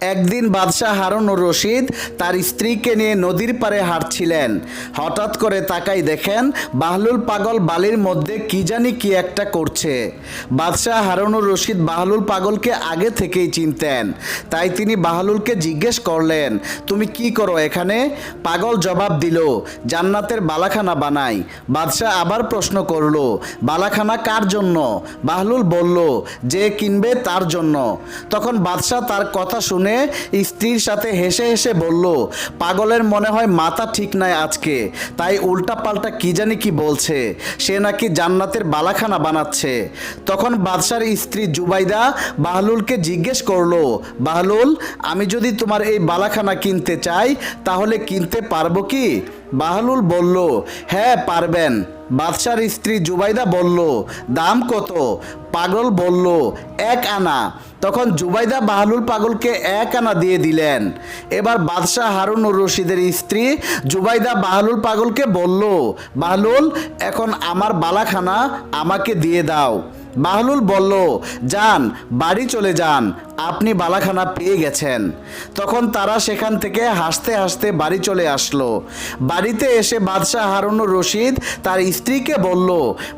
একদিন বাদশাহ হারুন রশিদ তার স্ত্রীকে নিয়ে নদীর পাড়ে হাঁটছিলেন। হঠাৎ করে তাকাই দেখেন বাহলুল পাগল বালির মধ্যে কি জানি কি একটা করছে। বাদশাহ হারুন ও রশিদ বাহলুল পাগলকে আগে থেকেই চিনতেন। তাই তিনি বাহলুলকে জিজ্ঞেস করলেন, তুমি কি করো এখানে? পাগল জবাব দিল, জান্নাতের বালাখানা বানাই। বাদশাহ আবার প্রশ্ন করল, বালাখানা কার জন্য? বাহলুল বলল, যে কিনবে তার জন্য। তখন বাদশাহ তার কথা শুনে স্ত্রীর সাথে হেসে হেসে বলল, পাগলের মনে হয় মাথা ঠিক নাই আজকে। তাই উল্টা পাল্টা কি জানি কি বলছে। সে নাকি জান্নাতের বালাখানা বানাচ্ছে। তখন বাদশার স্ত্রী জুবাইদা বাহলুলকে জিজ্ঞেস করল, বাহলুল, আমি যদি তোমার এই বালাখানা কিনতে চাই, তাহলে কিনতে পারব কি? বাহলুল বলল হ্যাঁ পারবেন। বাদশার স্ত্রী জুবাইদা বলল, দাম কত? পাগল বলল, এক আনা। তখন জুবাইদা বাহলুল পাগলকে এক আনা দিয়ে দিলেন। এবার বাদশাহ হারুন ও রশিদের স্ত্রী জুবাইদা বাহলুল পাগলকে বলল বাহলুল এখন আমার বালাখানা আমাকে দিয়ে দাও। বাহলুল বলল, যান, বাড়ি চলে যান, আপনি বালাখানা পেয়ে গেছেন। তখন তারা সেখান থেকে হাসতে হাসতে বাড়ি চলে আসলো। বাড়িতে এসে বাদশাহ হারুন রশিদ তার স্ত্রীকে বলল,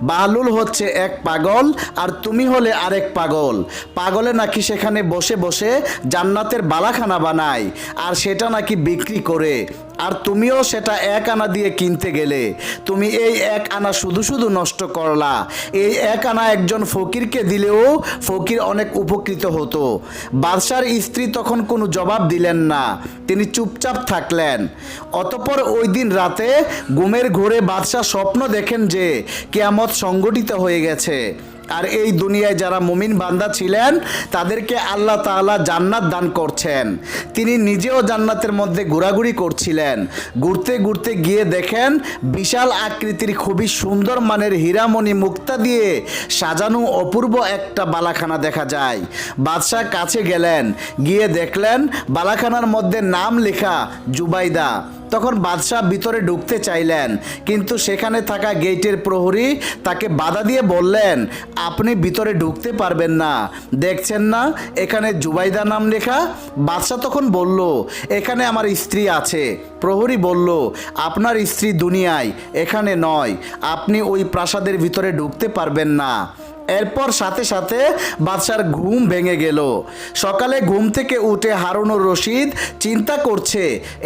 বাহলুল হচ্ছে এক পাগল আর তুমি হলে আরেক পাগল। পাগলে নাকি সেখানে বসে বসে জান্নাতের বালাখানা বানায় আর সেটা নাকি বিক্রি করে। আর তুমিও সেটা এক আনা দিয়ে কিনতে গেলে। তুমি এই এক আনা শুধু শুধু নষ্ট করলা। এই এক আনা একজন ফকিরকে দিলেও ফকির অনেক উপকৃত হতো। বাদশার স্ত্রী তখন কোনো জবাব দিলেন না। তিনি চুপচাপ থাকলেন। অতপর ওই দিন রাতে ঘুমের ঘোরে বাদশাহ স্বপ্ন দেখেন যে কেয়ামত সংগঠিত হয়ে গেছে। আর এই দুনিয়ায় যারা মুমিন বান্দা ছিলেন, তাদেরকে আল্লাহ তাআলা জান্নাত দান করছেন। তিনি নিজেও জান্নাতের মধ্যে ঘোরাঘুরি করছিলেন। ঘুরতে ঘুরতে গিয়ে দেখেন, বিশাল আকৃতির খুবই সুন্দর মানের হীরামণি মুক্তা দিয়ে সাজানো অপূর্ব একটা বালাখানা দেখা যায়। বাদশাহ কাছে গেলেন, গিয়ে দেখলেন, বালাখানার মধ্যে নাম লেখা, জুবাইদা। তখন বাদশাহ ভিতরে ঢুকতে চাইলেন, কিন্তু সেখানে থাকা গেটের প্রহরী তাকে বাধা দিয়ে বললেন, আপনি ভিতরে ঢুকতে পারবেন না। দেখছেন না? এখানে জুবাইদা নাম লেখা? বাদশাহ তখন বলল, এখানে আমার স্ত্রী আছে। প্রহরী বলল, আপনার স্ত্রী দুনিয়ায়, এখানে নয়। আপনি ওই প্রাসাদের ভিতরে ঢুকতে পারবেন না। এরপর সাথে সাথে বাদশার ঘুম ভেঙে গেল। সকালে ঘুম থেকে উঠে হারুন রশিদ চিন্তা করছে,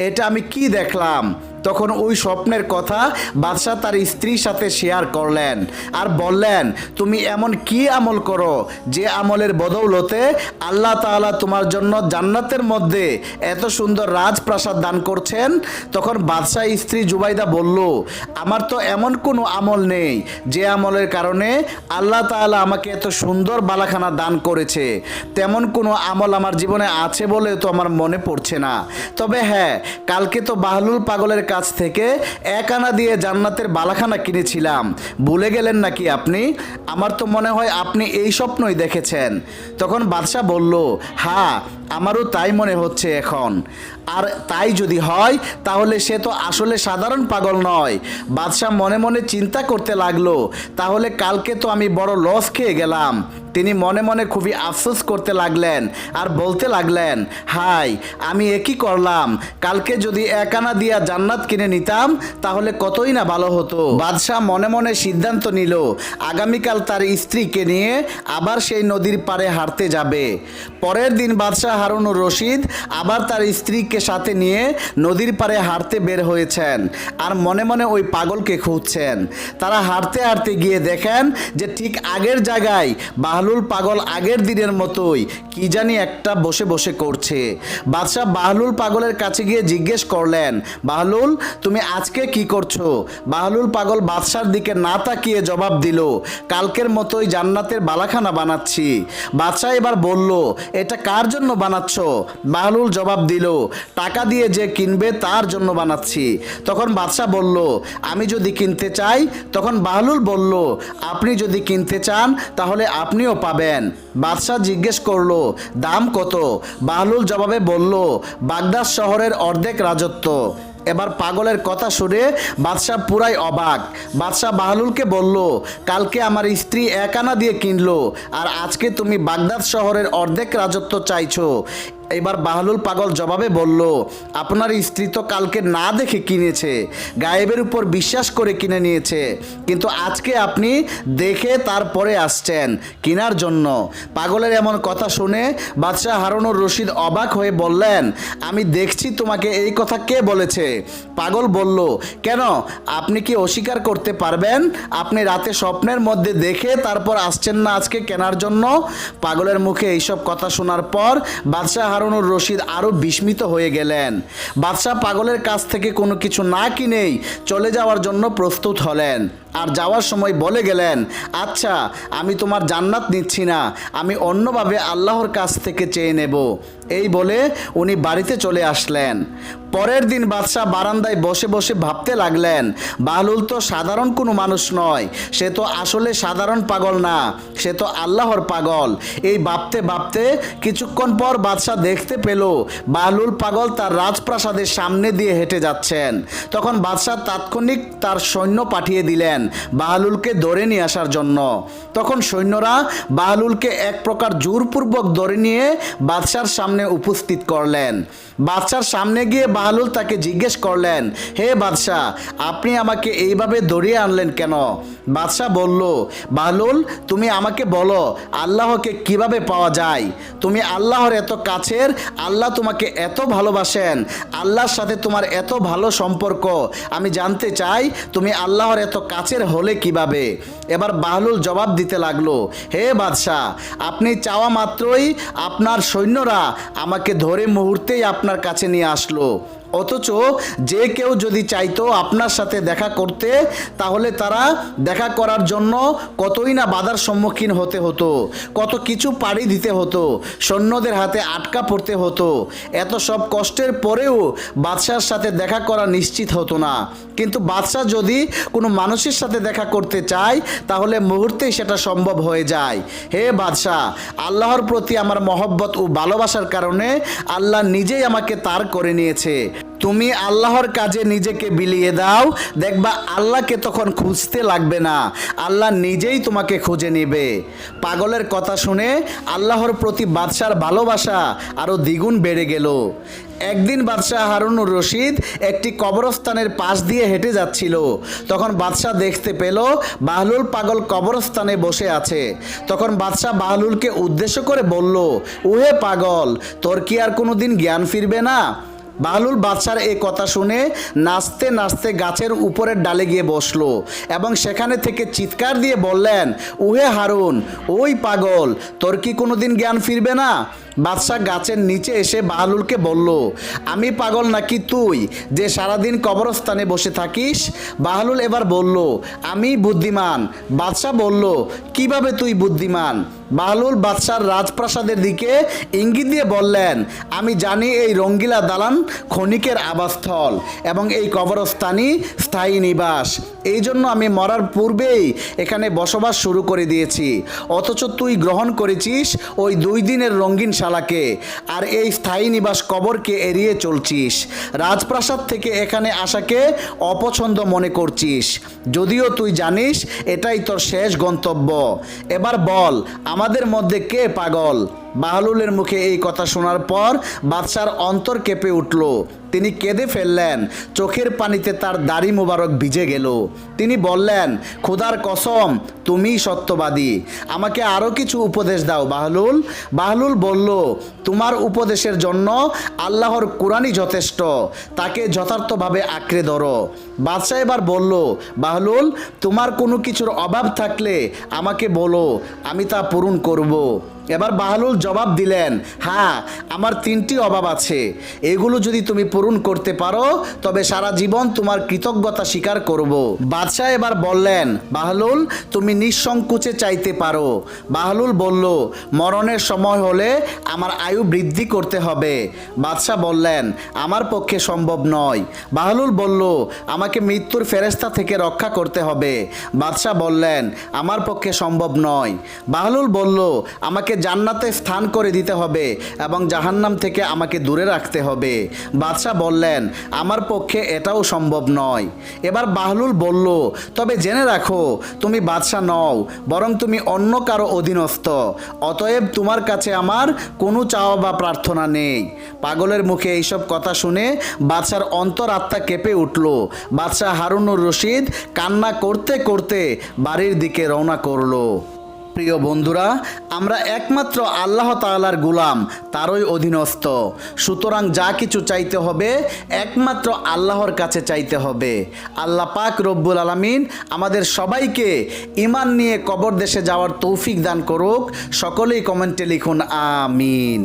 এটা আমি কি দেখলাম? তখন ওই স্বপ্নের কথা বাদশাহ তার স্ত্রীর সাথে শেয়ার করলেন আর বললেন, তুমি এমন কি আমল করো যে আমলের বদৌলতে আল্লাহ তাআলা তোমার জন্য জান্নাতের মধ্যে এত সুন্দর রাজপ্রাসাদ দান করছেন? তখন বাদশাহ স্ত্রী জুবাইদা বলল, আমার তো এমন কোনো আমল নেই যে আমলের কারণে আল্লাহ তাআলা আমাকে এত সুন্দর বালাখানা দান করেছে। তেমন কোনো আমল আমার জীবনে আছে বলে তো আমার মনে পড়ছে না। তবে হ্যাঁ কালকে তো বাহলুল পাগলের কাছ থেকে এক আনা দিয়ে জান্নাতের বালাখানা কিনেছিলাম। ভুলে গেলেন নাকি আপনি? আমার তো মনে হয় আপনি এই স্বপ্নই দেখেছেন। তখন বাদশাহ বলল হ্যাঁ আমারও তাই মনে হচ্ছে এখন। আর তাই যদি হয়, তাহলে সে তো আসলে সাধারণ পাগল নয়। বাদশাহ মনে মনে চিন্তা করতে লাগল, তাহলে কালকে তো আমি বড় লস খেয়ে গেলাম। তিনি মনে মনে খুবই আফসোস করতে লাগলেন আর বলতে লাগলেন, হাই, আমি একই করলাম? কালকে যদি একানা দিয়া জান্নাত কিনে নিতাম, তাহলে কতই না ভালো হতো? বাদশাহ মনে মনে সিদ্ধান্ত নিল, আগামীকাল তার স্ত্রীকে নিয়ে আবার সেই নদীর পাড়ে হাঁটতে যাবে। পরের দিন বাদশাহ হারুন রশিদ আবার তার স্ত্রীকে সাথে নিয়ে নদীর পাড়ে হাঁটতে বের হয়েছেন আর মনে মনে ওই পাগলকে খুঁজছেন। তারা হাঁটতে হাঁটতে গিয়ে দেখেন যে ঠিক আগের জায়গায় বাহলুল পাগল আগের দিনের মতোই কি জানি একটা বসে বসে করছে। বাদশাহ বাহলুল পাগলের কাছে গিয়ে জিজ্ঞেস করলেন, বাহলুল, তুমি আজকে কি করছ? বাহলুল পাগল বাদশার দিকে না তাকিয়ে জবাব দিল, কালকের মতোই জান্নাতের বালাখানা বানাচ্ছি। বাদশাহ এবার বলল, এটা কার জন্য বানাচ্ছ। বাহলুল জবাব দিল, টাকা দিয়ে যে কিনবে তার জন্য বানাচ্ছি। তখন বাদশাহ বলল, আমি যদি কিনতে চাই, তখন বাহলুল বলল, আপনি যদি কিনতে চান, তাহলে আপনিও পাবেন। বাদশাহ জিজ্ঞেস করল, দাম কত? বাহলুল জবাবে বলল, বাগদাদ শহরের অর্ধেক রাজত্ব। এবার পাগলের কথা শুনে বাদশাহ পুরাই অবাক। বাদশাহ বাহলুলকে বলল, কালকে আমার স্ত্রী এক আনা দিয়ে কিনলো, আর আজকে তুমি বাগদাদ শহরের অর্ধেক রাজত্ব চাইছো। এবার বাহলুল পাগল জবাবে বলল, আপনার স্ত্রী তো কালকে না দেখে কিনেছে, গায়েবের উপর বিশ্বাস করে কিনে নিয়েছে। কিন্তু আজকে আপনি দেখে তারপরে আসছেন কেনার জন্য। পাগলের এমন কথা শুনে বাদশাহ হারুনুর রশিদ অবাক হয়ে বললেন, আমি দেখছি তোমাকে এই কথা কে বলেছে? পাগল বলল, কেন? আপনি কি অস্বীকার করতে পারবেন? আপনি রাতে স্বপ্নের মধ্যে দেখে তারপর আসছেন না আজকে কেনার জন্য? পাগলের মুখে এইসব কথা শোনার পর বাদশাহ হারুনুর রশিদ আরও বিস্মিত হয়ে গেলেন। বাদশাহ পাগলের কাছ থেকে কোনো কিছু না কিনেই চলে যাওয়ার জন্য প্রস্তুত হলেন। আর যাওয়ার সময় বলে গেলেন আচ্ছা আমি তোমার জান্নাত নিচ্ছি না, আমি অন্যভাবে আল্লাহর কাছ থেকে চেয়ে নেব। এই বলে উনি বাড়িতে চলে আসলেন। পরের দিন বাদশাহ বারান্দায় বসে বসে ভাবতে লাগলেন, বাহলুল তো সাধারণ কোনো মানুষ নয়, সে তো আসলে সাধারণ পাগল না, সে তো আল্লাহর পাগল। এই ভাবতে ভাবতে কিছুক্ষণ পর বাদশাহ দেখতে পেল বাহলুল পাগল তার রাজপ্রাসাদের সামনে দিয়ে হেঁটে যাচ্ছেন। তখন বাদশাহ তাৎক্ষণিক তার সৈন্য পাঠিয়ে দিলেন বাহলুলকে ধরে নিয়ে আসার জন্য। তখন সৈন্যরা বাহলুলকে এক প্রকার জোরপূর্বক ধরে নিয়ে বাদশার সামনে উপস্থিত করলেন। বাদশার সামনে গিয়ে বাহলুল তাকে জিজ্ঞেস করলেন, হে বাদশাহ, আপনি আমাকে এইভাবে ধরিয়ে আনলেন কেন? বাদশাহ বলল বাহলুল তুমি আমাকে বলো, আল্লাহকে কীভাবে পাওয়া যায়? তুমি আল্লাহর এত কাছের আল্লাহ তোমাকে এত ভালোবাসেন, আল্লাহর সাথে তোমার এত ভালো সম্পর্ক। আমি জানতে চাই, তুমি আল্লাহর এত কাছের হলে কীভাবে? এবার বাহলুল জবাব দিতে লাগল, হে বাদশাহ, আপনি চাওয়া মাত্রই আপনার সৈন্যরা আমাকে ধরে মুহূর্তেই আপনার কাছে নিয়ে আসলো। অথচ যে কেউ যদি চাইতো আপনার সাথে দেখা করতে, তাহলে তারা দেখা করার জন্য কতই না বাধার সম্মুখীন হতে হতো, কত কিছু পাড়ি দিতে হতো, সৈন্যদের হাতে আটকা পড়তে হতো। এত সব কষ্টের পরেও বাদশার সাথে দেখা করা নিশ্চিত হতো না। কিন্তু বাদশাহ যদি কোনো মানুষের সাথে দেখা করতে চায়, তাহলে মুহূর্তেই সেটা সম্ভব হয়ে যায়। হে বাদশাহ, আল্লাহর প্রতি আমার মহব্বত ও ভালোবাসার কারণে আল্লাহ নিজেই আমাকে তার করে নিয়েছে। তুমি আল্লাহর কাজে নিজেকে বিলিয়ে দাও। দেখবা আল্লাহকে তখন খুঁজতে লাগবে না। আল্লাহ নিজেই তোমাকে খুঁজে নেবে। পাগলের কথা শুনে আল্লাহর প্রতি বাদশার ভালোবাসা আরও দ্বিগুণ বেড়ে গেল। একদিন বাদশাহ হারুনুর রশিদ একটি কবরস্থানের পাশ দিয়ে হেঁটে যাচ্ছিল। তখন বাদশাহ দেখতে পেল বাহলুল পাগল কবরস্থানে বসে আছে। তখন বাদশাহ বাহলুলকে উদ্দেশ্য করে বলল উহে পাগল, তোর কি আর কোনো দিন জ্ঞান ফিরবে না? বাহলুল বাদশার এই কথা শুনে নাচতে নাচতে গাছের উপরের ডালে গিয়ে বসল এবং সেখানে থেকে চিৎকার দিয়ে বললেন, উহে হারুন, ওই পাগল, তোর কি কোনোদিন জ্ঞান ফিরবে না? বাদশাহ গাছের নিচে এসে বাহলুলকে বলল, আমি পাগল নাকি তুই যে সারাদিন কবরস্থানে বসে থাকিস? বাহলুল এবার বলল, আমি বুদ্ধিমান। বাদশাহ বলল, কীভাবে তুই বুদ্ধিমান? বাহলুল বাদশার রাজপ্রাসাদের দিকে ইঙ্গিত দিয়ে বললেন, আমি জানি এই রঙ্গিলা দালান ক্ষণিকের আবাসস্থল এবং এই কবরস্থানই স্থায়ী নিবাস। এই জন্য আমি মরার পূর্বেই এখানে বসবাস শুরু করে দিয়েছি। অথচ তুই গ্রহণ করেছিস ওই দুই দিনের রঙিন শালাকে, আর এই স্থায়ী নিবাস কবরকে এড়িয়ে চলছিস। রাজপ্রাসাদ থেকে এখানে আসাকে অপছন্দ মনে করছিস। যদিও তুই জানিস এটাই তোর শেষ গন্তব্য। এবার বল, আমাদের মধ্যে কে পাগল? বাহলুলের মুখে এই কথা শোনার পর বাদশার অন্তর কেঁপে উঠল। তিনি কেঁদে ফেললেন। চোখের পানিতে তার দাড়ি মোবারক ভিজে গেল। তিনি বললেন, খোদার কসম, তুমিই সত্যবাদী। আমাকে আরও কিছু উপদেশ দাও, বাহলুল। বাহলুল বলল, তোমার উপদেশের জন্য আল্লাহর কোরআনই যথেষ্ট। তাকে যথার্থভাবে আঁকড়ে ধরো। বাদশাহ এবার বলল, বাহলুল, তোমার কোনো কিছুর অভাব থাকলে আমাকে বলো, আমি তা পূরণ করব। এবার বাহলুল জবাব দিলেন হ্যাঁ আমার তিনটি অভাব আছে। এগুলো যদি তুমি পূরণ করতে পারো, তবে সারা জীবন তোমার কৃতজ্ঞতা স্বীকার করব। বাদশাহ এবার বললেন, বাহলুল, তুমি নিঃসংকোচে চাইতে পারো। বাহলুল বলল, মরণের সময় হলে আমার আয়ু বৃদ্ধি করতে হবে। বাদশাহ বললেন, আমার পক্ষে সম্ভব নয়। বাহলুল বলল, আমাকে মৃত্যুর ফেরেস্তা থেকে রক্ষা করতে হবে। বাদশাহ বললেন, আমার পক্ষে সম্ভব নয়। বাহলুল বলল, আমাকে আমাকে জান্নাতে স্থান করে দিতে হবে এবং জাহান্নাম থেকে আমাকে দূরে রাখতে হবে। বাদশাহ বললেন, আমার পক্ষে এটাও সম্ভব নয়। এবার বাহলুল বলল, তবে জেনে রাখো, তুমি বাদশাহ নও, বরং তুমি অন্য কারও অধীনস্থ। অতএব তোমার কাছে আমার কোনো চাওয়া বা প্রার্থনা নেই। পাগলের মুখে এইসব কথা শুনে বাদশার অন্তরাত্মা কেঁপে উঠল। বাদশাহ হারুনুর রশিদ কান্না করতে করতে বাড়ির দিকে রওনা করল। প্রিয় বন্ধুরা, আমরা একমাত্র আল্লাহ তালার গুলাম, তারই অধীনস্থ। সুতরাং যা কিছু চাইতে হবে, একমাত্র আল্লাহর কাছে চাইতে হবে। আল্লাহ পাক রব্বুল আলমিন আমাদের সবাইকে ইমান নিয়ে কবর দেশে যাওয়ার তৌফিক দান করুক। সকলেই কমেন্টে লিখুন, আমিন।